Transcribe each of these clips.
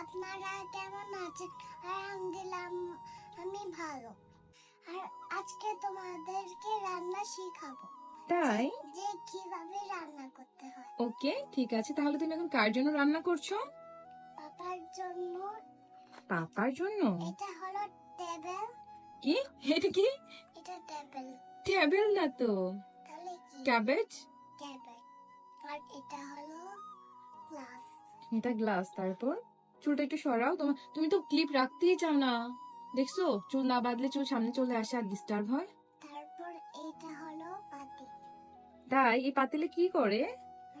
আপনারা কেমন আছেন? আলহামদুলিল্লাহ আম- আমি ভালো। আর আজকে তোমাদেরকে রান্না শিখাবো। তাই? যে কীভাবে রান্না করতে হয়। ওকে ঠিক আছে। তাহলে তুমি এখন কার জন্য রান্না করছ? পাপার জন্য। পাপার জন্য? এটা হলো টেবিল। কি? এটা কি? এটা টেবিল। টেবিল না তো। তাহলে কি? ক্যাবেজ? টেবিল আর এটা হলো গ্লাস। এটা গ্লাস তারপর? চুলটা একটু সরাও। তোমার তুমি তো ক্লিপ রাখতেই চাও না। দেখছ? চুল না বাঁধলে চুল সামনে চলে আসে আর ডিস্টার্ব হয়। তারপর এটা হলো পাতি। তাই এই পাতিলে কি করে?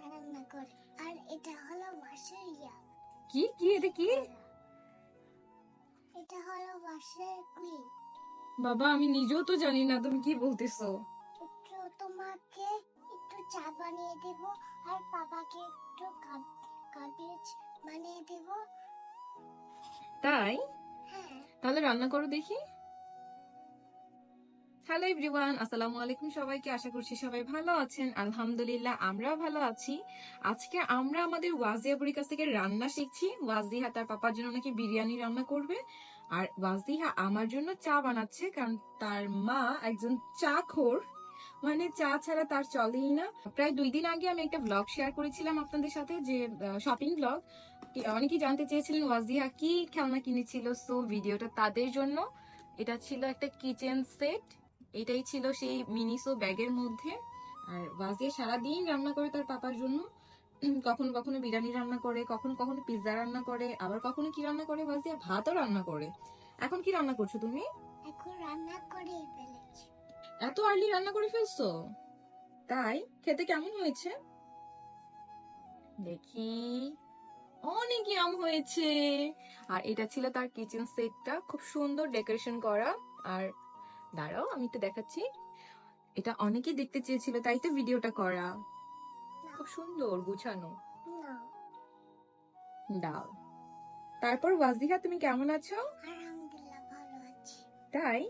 রান্না করে। আর এটা হলো ইয়া। কি? কি? এটা কি? এটা হলো বাবা আমি নিজেও তো জানি না তুমি কি বলতেছো। তোমাকে একটু চা বানিয়ে দেব আর পাপাকে একটু কাবেজ বানিয়ে দেব। তাই? তাহলে রান্না করো দেখি। হ্যালো এভরিওয়ান আসসালামু আলাইকুম সবাইকে। আশা করছি সবাই ভালো আছেন। আলহামদুলিল্লাহ আমরাও ভালো আছি। আজকে আমরা আমাদের ওয়াজিয়া বুড়ির কাছ থেকে রান্না শিখছি। ওয়াজিহা তার পাপার জন্য নাকি বিরিয়ানি রান্না করবে। আর ওয়াজিহা আমার জন্য চা বানাচ্ছে কারণ তার মা একজন চা খোর। মানে চা ছাড়া তার চলেই না। প্রায় দুই দিন আগে আমি একটা ব্লগ শেয়ার করেছিলাম আপনাদের সাথে যে শপিং ব্লগ অনেকেই জানতে চেয়েছিলেন ওয়াজিহা কি খেলনা কিনেছিল? সো ভিডিওটা তাদের জন্য। এটা ছিল একটা কিচেন সেট এটাই ছিল সেই মিনিসো ব্যাগের মধ্যে। আর ওয়াজিয়া সারাদিন রান্না করে তার পাপার জন্য। কখনো কখনো বিরিয়ানি রান্না করে, কখনো কখনো পিৎজা রান্না করে, আবার কখনো কি রান্না করে? ওয়াজিয়া ভাতও রান্না করে। এখন কি রান্না করছ তুমি? এখন এত আর্লি রান্না করে ফেলছো? তাই? খেতে কেমন হয়েছে? দেখি। অনেক আম হয়েছে। আর এটা ছিল তার কিচেন সেটটা খুব সুন্দর ডেকোরেশন করা। আর দাঁড়াও আমি একটু দেখাচ্ছি। এটা অনেকেই দেখতে চেয়েছিল তাই তো ভিডিওটা করা। খুব সুন্দর গুছানো। দাও। তারপর ওয়াজিহা তুমি কেমন আছো? আলহামদুলিল্লাহ ভালো আছি। তাই?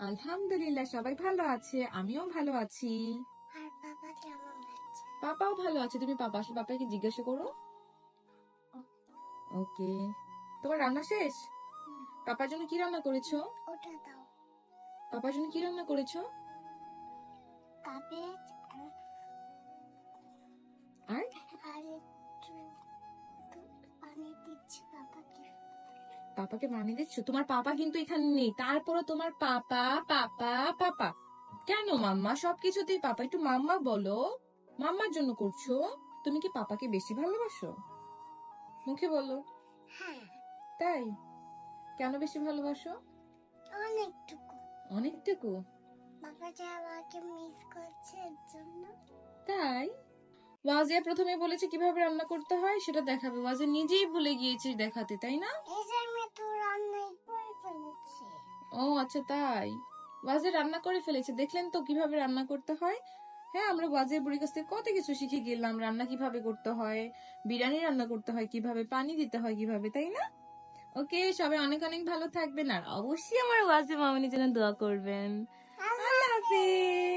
আলহামদুলিল্লাহ সবাই ভালো আছে? আমিও ভালো আছি। আর বাবা কেমন আছে? পাপাও ভালো আছে। তুমি পাপা আসলে পাপাকে জিজ্ঞাসা করো। ওকে। তোমার রান্না শেষ? পাপার জন্য কি রান্না করেছ? ওটা দাও। পাপার জন্য কি রান্না করেছ? কাবেজ আর আর? একটু পানি দিচ্ছি পাপাকে মানে দিচ্ছ? তোমার পাপা কিন্তু এখানে নেই। তারপরও তোমার পাপা পাপা পাপা। কেন মাম্মা? সবকিছুতেই পাপা। একটু মাম্মা বলো। মাম্মার জন্য করছ? তুমি কি পাপাকে বেশি ভালোবাসো? মুখে বলো। হ্যাঁ। তাই? কেন বেশি ভালোবাসো? অনেকটুকু। অনেকটুকু? বাবা যে আমাকে মিস করছে এর জন্য। তাই? ওয়াজিয়া প্রথমে বলেছে কীভাবে রান্না করতে হয়, সেটা দেখাবে। ওয়াজিয়া নিজেই ভুলে গিয়েছে দেখাতে, তাই না? ও আচ্ছা তাই। ওয়াজিয়া রান্না করে ফেলেছে। দেখলেন তো কীভাবে রান্না করতে হয়? হ্যাঁ আমরা ওয়াজিয়া বুড়ির কাছ থেকে কত কিছু শিখে গেলাম। রান্না কীভাবে করতে হয়, বিরিয়ানি রান্না করতে হয়, কীভাবে পানি দিতে হয়, কীভাবে, তাই না? ওকে, সবাই অনেক অনেক ভালো থাকবেন, আর অবশ্যই আমার ওয়াজিয়া মামনি জন্য দোয়া করবেন। আল্লাহ হাফেজ।